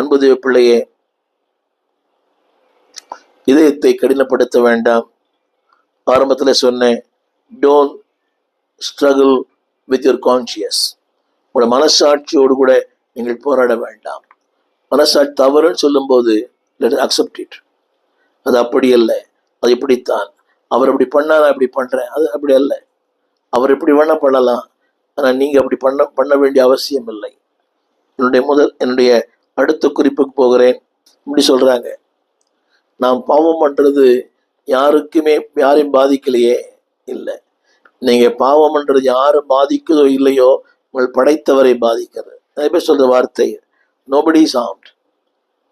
அன்புதேவ பிள்ளையே இதயத்தை கடினப்படுத்த வேண்டாம். ஆரம்பத்தில் சொன்னேன் don't struggle with your conscious உங்களோட மனசாட்சியோடு கூட நீங்கள் போராட வேண்டாம். மனசாட்சி தவறுன்னு சொல்லும்போது லெட் அக்செப்ட் இட் அது அப்படி இல்லை அது இப்படித்தான். அவர் அப்படி பண்ணால் நான் இப்படி பண்ணுறேன் அது அப்படி அல்ல. அவர் இப்படி வேணா பண்ணலாம். ஆனால் நீங்கள் அப்படி பண்ண பண்ண வேண்டிய அவசியம் இல்லை. என்னுடைய முதல் என்னுடைய அடுத்த குறிப்புக்கு போகிறேன். இப்படி சொல்கிறாங்க நாம் பாவம் பண்ணுறது யாருக்குமே யாரையும் பாதிக்கலையே? இல்லை. நீங்கள் பாவம் பண்ணுறது யாரும் பாதிக்குதோ இல்லையோ உங்கள் படைத்தவரை பாதிக்கிறது. நிறைய பேர் சொல்கிற வார்த்தை நோபடி சவுண்ட்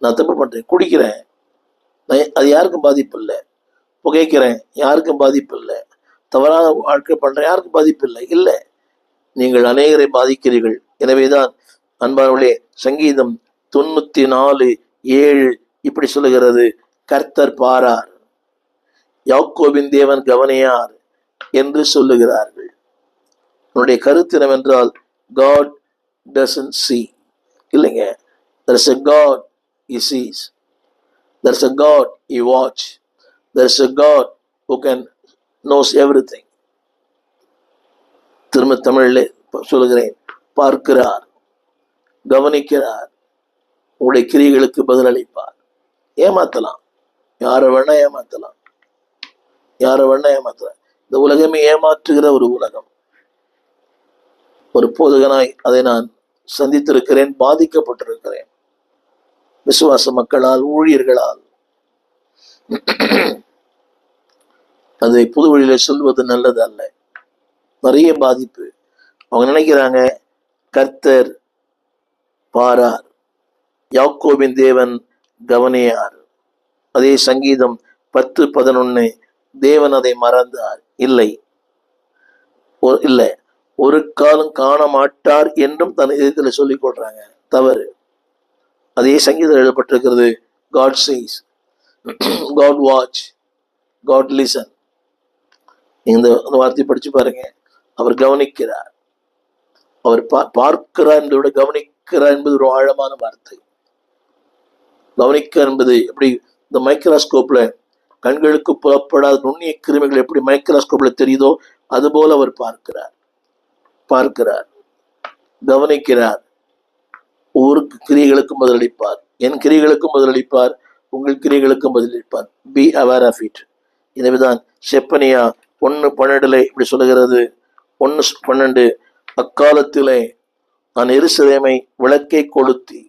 நான் தப்பு பண்ணுறேன் குடிக்கிறேன். நான் அது யாருக்கும் பாதிப்பு இல்லை. புகைக்கிறேன். யாருக்கும் பாதிப்பு இல்லை. தவறான வாழ்க்கை பண்ணுறேன் யாருக்கும் பாதிப்பு இல்லை. இல்லை. நீங்கள் அநேகரை பாதிக்கிறீர்கள். எனவேதான் அன்பானவர்களே சங்கீதம் தொண்ணூத்தி நாலு ஏழு இப்படி சொல்லுகிறது. கர்த்தர் பாரார். யாக்கோவின் தேவன் கவனியார் என்று சொல்லுகிறார்கள். உன்னுடைய கருத்து என்னவென்றால் காட் டசன் சி இல்லைங்க. There's a God he sees there's there God he watch there's watch. God is a God who can திரும்ப தமிழில் சொல்லுகிறேன். பார்க்கிறார். கவனிக்கிறார். உங்களுடைய கிரிகளுக்கு பதிலளிப்பார். ஏமாத்தலாம். யாரை வேணா ஏமாத்தலாம். யாரை வேணா ஏமாத்தலாம். இந்த உலகமே ஏமாற்றுகிற ஒரு உலகம். ஒரு போதகனாய் அதை நான் சந்தித்திருக்கிறேன் பாதிக்கப்பட்டிருக்கிறேன். விசுவாச மக்களால் ஊழியர்களால். அதை புது வழியில சொல்வது நல்லது அல்ல. நிறைய பாதிப்பு. அவங்க நினைக்கிறாங்க கர்த்தர் பாரார். யாக்கோபின் தேவன் கவனியார். அதே சங்கீதம் பத்து பதினொன்னு தேவன் அதை மறந்தார். இல்லை. இல்லை. ஒரு காலம் காண மாட்டார் என்றும் தன் இதயத்தில் சொல்லிக் கொள்றாங்க. தவறு. அதே சங்கீதம் எழுதப்பட்டிருக்கிறது God sees God watch God listen இந்த வார்த்தை வார்த்தையை படிச்சு பாருங்க. அவர் கவனிக்கிறார். அவர் பா- பார்க்கிறார் என்பதை விட கவனிக்கிறார் என்பது ஒரு ஆழமான வார்த்தை. கவனிக்க என்பது எப்படி இந்த மைக்ரோஸ்கோப்ல கண்களுக்கு புலப்படாத நுண்ணிய கிருமிகள் எப்படி மைக்ரோஸ்கோப்ல தெரியுதோ அதுபோல அவர் பார்க்கிறார். பார்க்கிறார். கவனிக்கிறார். ஒவ்வொரு கிரியைகளுக்கும் பதிலளிப்பார். என் கிரியைகளுக்கும் பதிலளிப்பார். உங்கள் கிரியைகளுக்கும் பதிலளிப்பார். பி அவேர் ஆஃப் இட் எனவேதான் செப்பனியா ஒன்று பன்னெண்டுல இப்படி சொல்லுகிறது. ஒன்று பன்னெண்டு. அக்காலத்திலே நான் எருசலேமை விளக்கை கொளுத்தி